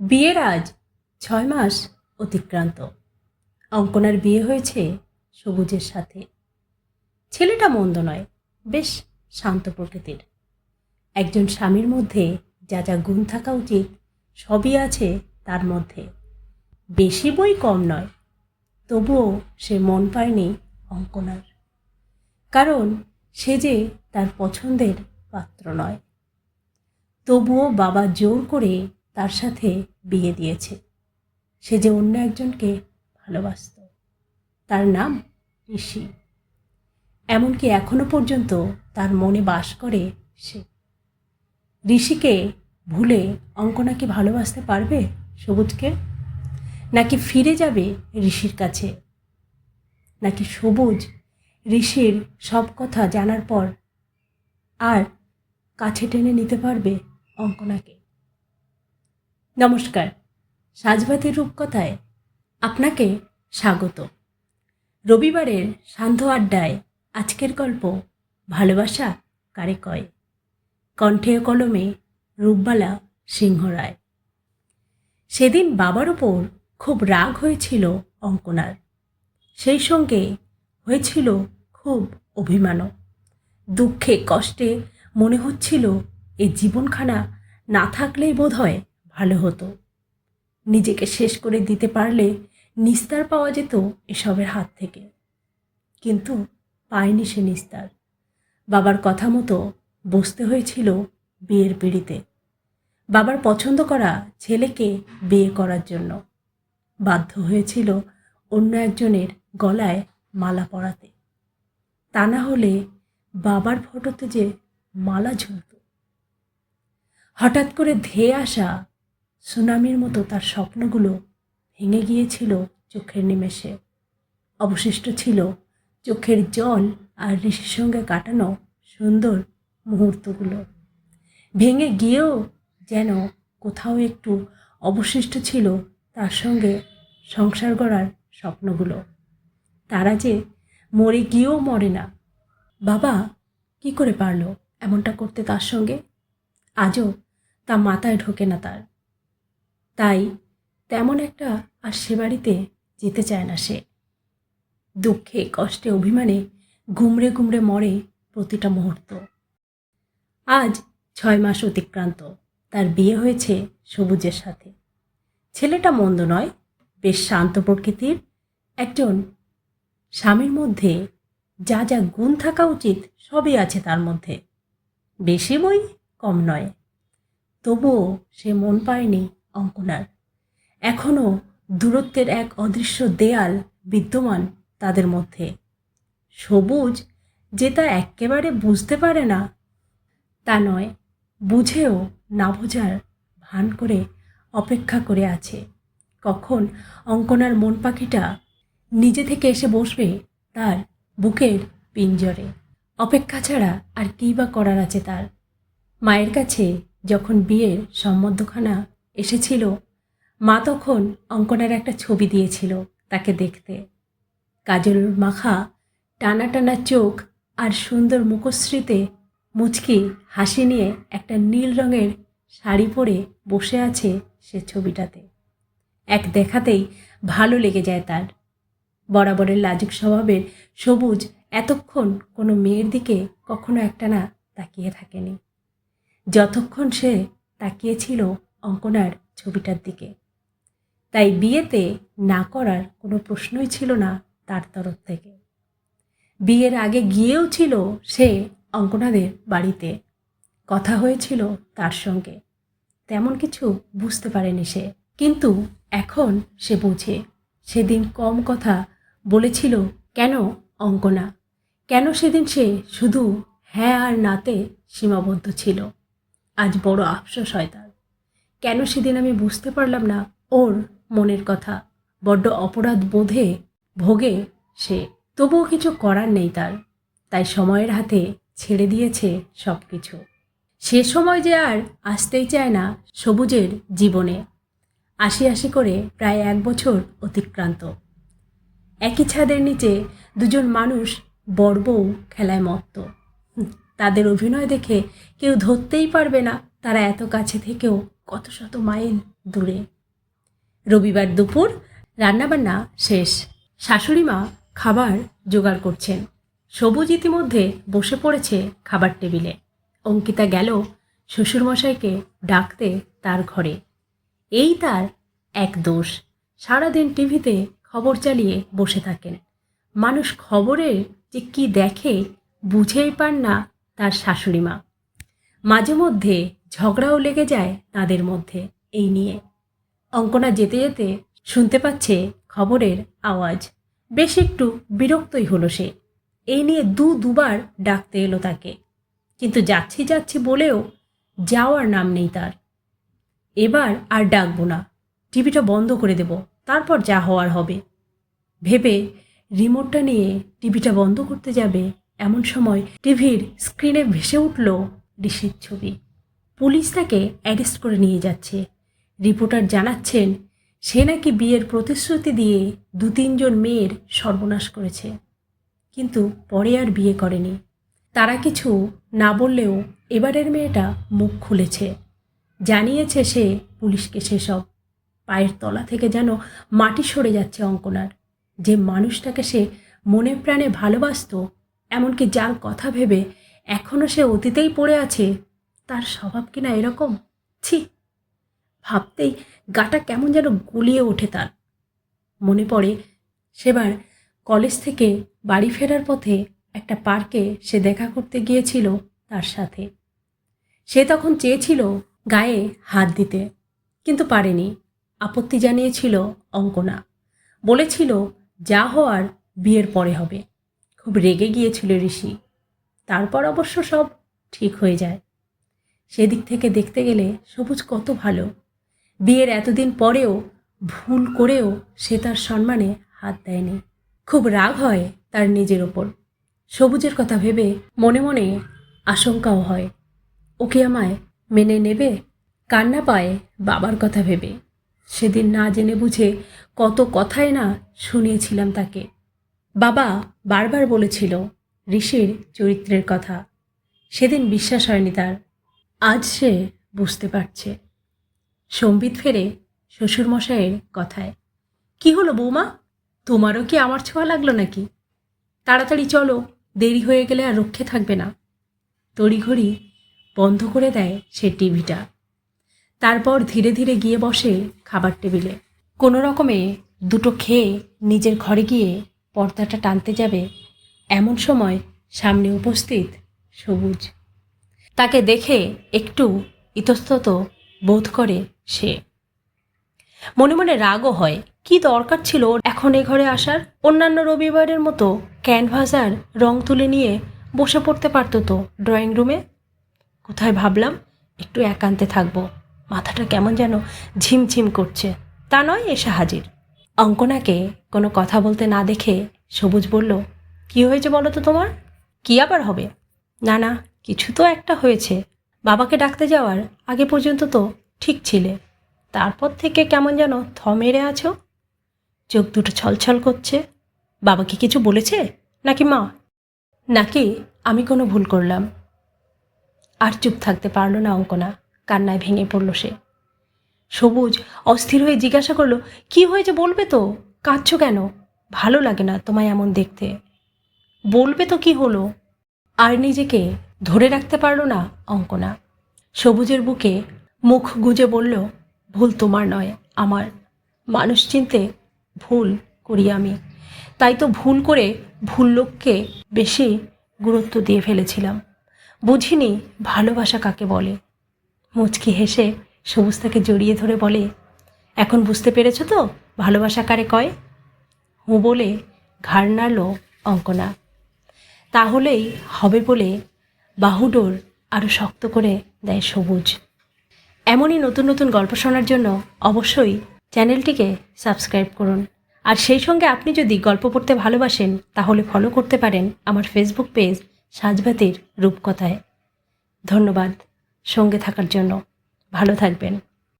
বিয়ের আজ ছয় মাস অতিক্রান্ত। অঙ্কনার বিয়ে হয়েছে সবুজের সাথে। ছেলেটা মন্দ নয়, বেশ শান্ত প্রকৃতির। একজন স্বামীর মধ্যে যা যা গুণ থাকা উচিত, সবই আছে তার মধ্যে। বেশি বই কম নয়, তবুও সে মন পায়নি অঙ্কনার। কারণ সে যে তার পছন্দের পাত্র নয়। তবুও বাবা জোর করে তার সাথে বিয়ে দিয়েছে। সে যে অন্য একজনকে ভালোবাসত, তার নাম ঋষি। এমনকি এখনও পর্যন্ত তার মনে বাস করে সে। ঋষিকে ভুলে অঙ্কনা কি ভালোবাসতে পারবে সবুজকে? নাকি ফিরে যাবে ঋষির কাছে? নাকি সবুজ ঋষির সব কথা জানার পর আর কাছে টেনে নিতে পারবে অঙ্কনাকে? নমস্কার। সাজবাতির রূপকথায় আপনাকে স্বাগত। রবিবারের সান্ধ্য আড্ডায় আজকের গল্প, ভালোবাসা কারে কয়? কণ্ঠে কলমে রূপবালা সিংহ রায়। সেদিন বাবার ওপর খুব রাগ হয়েছিল অঙ্কনার। সেই সঙ্গে হয়েছিল খুব অভিমানও। দুঃখে কষ্টে মনে হচ্ছিল এ জীবনখানা না থাকলেই বোধ হয় ভালো হতো। নিজেকে শেষ করে দিতে পারলে নিস্তার পাওয়া যেত এসবের হাত থেকে। কিন্তু পায়নি সে নিস্তার। বাবার কথা মতো বসতে হয়েছিল বিয়ের পিড়িতে। বাবার পছন্দ করা ছেলেকে বিয়ে করার জন্য। বাধ্য হয়েছিল অন্য একজনের গলায় মালা পরাতে। তা না হলে বাবার ফটোতে যে মালা ঝুলত। হঠাৎ করে ধেয়ে আসা সুনামির মতো তার স্বপ্নগুলো ভেঙে গিয়েছিল চোখের নিমেষে। অবশিষ্ট ছিল চোখের জল আর ঋষির সঙ্গে কাটানো সুন্দর মুহূর্তগুলো। ভেঙে গিয়েও যেন কোথাও একটু অবশিষ্ট ছিল তার সঙ্গে সংসার গড়ার স্বপ্নগুলো। তারা যে মরে গিয়েও মরে না। বাবা কি করে পারল এমনটা করতে তার সঙ্গে? আজও তা মাথায় ঢোকে না তার। তাই তেমন একটা আর সে বাড়িতে যেতে চায় না সে। দুঃখে, কষ্টে, অভিমানে ঘুমড়ে গুমড়ে মরে প্রতিটা মুহূর্ত। আজ ছয় মাস অতিক্রান্ত। তার বিয়ে হয়েছে সবুজের সাথে। ছেলেটা মন্দ নয়, বেশ শান্ত প্রকৃতির। একজন স্বামীর মধ্যে যা যা গুণ থাকা উচিত সবই আছে তার মধ্যে। বেশি বই কম নয়। তবুও সে মন পায়নি অঙ্কনার। এখনও দূরত্বের এক অদৃশ্য দেয়াল বিদ্যমান তাদের মধ্যে। সবুজ যে তা একেবারে বুঝতে পারে না, তা নয়, বুঝেও না বোঝার ভান করে অপেক্ষা করে আছে। কখন অঙ্কনার মন পাখিটা নিজে থেকে এসে বসবে তার বুকের পিঞ্জরে। অপেক্ষা ছাড়া আর কী বা করার আছে তার? মায়ের কাছে যখন বিয়ের সম্বন্ধখানা এসেছিল। মা তখন অঙ্কনার একটা ছবি দিয়েছিল তাকে দেখতে। কাজল মাখা, টানা টানা চোখ আর সুন্দর মুখশ্রীতে মুচকি হাসি নিয়ে একটা নীল রঙের শাড়ি পরে বসে আছে সে ছবিটাতে। এক দেখাতেই ভালো লেগে যায় তার। বরাবরের লাজুক স্বভাবের সবুজ এতক্ষণ কোনো মেয়ের দিকে কখনো একটানা তাকিয়ে থাকেনি। যতক্ষণ সে তাকিয়েছিল অঙ্কনার ছবিটার দিকে। তাই বিয়েতে না করার কোনো প্রশ্নই ছিল না তার তরফ থেকে। বিয়ের আগে গিয়েও ছিল সে অঙ্কনাদের বাড়িতে। কথা হয়েছিল তার সঙ্গে। তেমন কিছু বুঝতে পারেনি সে। কিন্তু এখন সে বোঝে। সেদিন কম কথা বলেছিল কেন অঙ্কনা? কেন সেদিন সে শুধু হ্যাঁ আর নাতে সীমাবদ্ধ ছিল? আজ বড় আফসোস হয় তার। কেন সেদিন আমি বুঝতে পারলাম না ওর মনের কথা। বড্ড অপরাধ বোধে ভোগে সে। তবুও কিছু করার নেই তার। তাই সময়ের হাতে ছেড়ে দিয়েছে সব কিছু সে সময় যে আর আসতেই চায় না সবুজের জীবনে। আশি আশি করে প্রায় এক বছর অতিক্রান্ত। একই ছাদের নিচে দুজন মানুষ বড় বউ খেলায় মত্ত। তাদের অভিনয় দেখে কেউ ধরতেই পারবে না তারা এত কাছে থেকেও কত শত মাইল দূরে। রবিবার দুপুর রান্নাবান্না শেষ। শাশুড়ি মা খাবার জোগাড় করছেন। সবুজ ইতিমধ্যে বসে পড়েছে খাবার টেবিলে। অঙ্কিতা গেল শ্বশুরমশাইকে ডাকতে তার ঘরে। এই তার এক দোষ। সারাদিন টিভিতে খবর চালিয়ে বসে থাকেন। মানুষ খবরের যে কি দেখে বুঝেই পান না তার শাশুড়ি মা। মাঝে মধ্যে ঝগড়াও লেগে যায় তাদের মধ্যে এই নিয়ে। অঙ্কনা যেতে যেতে শুনতে পাচ্ছে খবরের আওয়াজ। বেশ একটু বিরক্তই হলো সে। এই নিয়ে দু দুবার ডাকতে এলো তাকে। কিন্তু যাচ্ছি যাচ্ছি বলেও যাওয়ার নাম নেই তার। এবার আর ডাকবো না। টিভিটা বন্ধ করে দেব। তারপর যা হওয়ার হবে। ভেবে রিমোটটা নিয়ে টিভিটা বন্ধ করতে যাবে এমন সময় টিভির স্ক্রিনে ভেসে উঠল ঋষির ছবি। পুলিশ তাকে অ্যারেস্ট করে নিয়ে যাচ্ছে। রিপোর্টার জানাচ্ছেন, সে নাকি বিয়ের প্রতিশ্রুতি দিয়ে দু তিনজন মেয়ের সর্বনাশ করেছে। কিন্তু পরে আর বিয়ে করেনি। তারা কিছু না বললেও এবারের মেয়েটা মুখ খুলেছে। জানিয়েছে সে পুলিশকে সেসব। পায়ের তলা থেকে যেন মাটি সরে যাচ্ছে অঙ্কনার। যে মানুষটাকে সে মনে প্রাণে ভালোবাসতো এমনকি যার কথা ভেবে এখনও সে অতীতেই পড়ে আছে, তার স্বভাব কিনা এরকম? ছি, ভাবতেই গাটা কেমন যেন গুলিয়ে ওঠে তার। মনে পড়ে সেবার কলেজ থেকে বাড়ি ফেরার পথে একটা পার্কে সে দেখা করতে গিয়েছিল তার সাথে। সে তখন চেয়েছিল গায়ে হাত দিতে, কিন্তু পারেনি। আপত্তি জানিয়েছিল অঙ্কনা। বলেছিল যা হওয়ার বিয়ের পরে হবে। খুব রেগে গিয়েছিল ঋষি। তারপর অবশ্য সব ঠিক হয়ে যায়। সেদিক থেকে দেখতে গেলে সবুজ কত ভালো। বিয়ের এতদিন পরেও ভুল করেও সে তার সম্মানে হাত দেয়নি। খুব রাগ হয় তার নিজের ওপর। সবুজের কথা ভেবে মনে মনে আশঙ্কাও হয়। ওকে আমায় মেনে নেবে? কান্না পায় বাবার কথা ভেবে? সেদিন না জেনে বুঝে কত কথাই না শুনিয়েছিলাম তাকে। বাবা বারবার বলেছিল ঋষির চরিত্রের কথা। সেদিন বিশ্বাস হয়নি তার। আজ সে বুঝতে পারছে। সম্বিত ফেরে শ্বশুরমশাইয়ের কথায়, কি হলো বৌমা? তোমারও কি আমার ছোঁয়া লাগল নাকি? তাড়াতাড়ি চলো, দেরি হয়ে গেলে আর রক্ষে থাকবে না। তড়িঘড়ি বন্ধ করে দেয় সে টিভিটা। তারপর ধীরে ধীরে গিয়ে বসে খাবার টেবিলে। কোনো রকমে দুটো খেয়ে নিজের ঘরে গিয়ে পর্দাটা টানতে যাবে এমন সময় সামনে উপস্থিত সবুজ। তাকে দেখে একটু ইতস্তত বোধ করে সে। মনে মনে রাগও হয়, কি দরকার ছিল এখন এ ঘরে আসার? অন্যান্য রবিবারের মতো ক্যানভাস আর রং তুলে নিয়ে বসে পড়তে পারতো তো ড্রয়িং রুমে? কোথায় ভাবলাম, একটু একান্তে থাকব, মাথাটা কেমন যেন ঝিমঝিম করছে। তা নয়, এসে হাজির। অঙ্কনাকে কোনো কথা বলতে না দেখে সবুজ বলল, কি হয়েছে বলো তো তোমার? কি আবার হবে? না না, কিছু তো একটা হয়েছে। বাবাকে ডাকতে যাওয়ার আগে পর্যন্ত তো ঠিক ছিলে। তারপর থেকে কেমন যেন থ মেরে আছো? চোখ দুটো ছলছল করছে। বাবা কি কিছু বলেছে? নাকি মা? নাকি আমি কোনো ভুল করলাম। আর চুপ থাকতে পারল না অঙ্কনা। কান্নায় ভেঙে পড়ল সে। সবুজ, অস্থির হয়ে জিজ্ঞাসা করল, কি হয়েছে বলবে তো? কাঁদছো কেন? ভালো লাগে না তোমায় এমন দেখতে। বলবে তো কি হলো? আর নিজেকে ধরে রাখতে পারল না, অঙ্কনা। সবুজের বুকে মুখ গুঁজে বলল, ভুল তোমার নয়, আমার। মানুষ চিনতে ভুল করি আমি। তাই তো ভুল করে ভুল লোককে বেশি গুরুত্ব দিয়ে ফেলেছিলাম। বুঝিনি ভালোবাসা কাকে বলে। মুচকি হেসে সবুজ তাকে জড়িয়ে ধরে বলে, এখন বুঝতে পেরেছ তো ভালোবাসা কারে কয়? হু বলে, ঘাড় নাড়ল অঙ্কনা। তাহলেই হবে বলে বাহুডোর আরও শক্ত করে দেয় সবুজ। এমনই নতুন নতুন গল্প শোনার জন্য অবশ্যই চ্যানেলটিকে সাবস্ক্রাইব করুন। আর সেই সঙ্গে আপনি যদি গল্প পড়তে ভালোবাসেন, তাহলে ফলো করতে পারেন আমার ফেসবুক পেজ সাজভাতির রূপকথায়। ধন্যবাদ সঙ্গে থাকার জন্য। ভালো থাকবেন।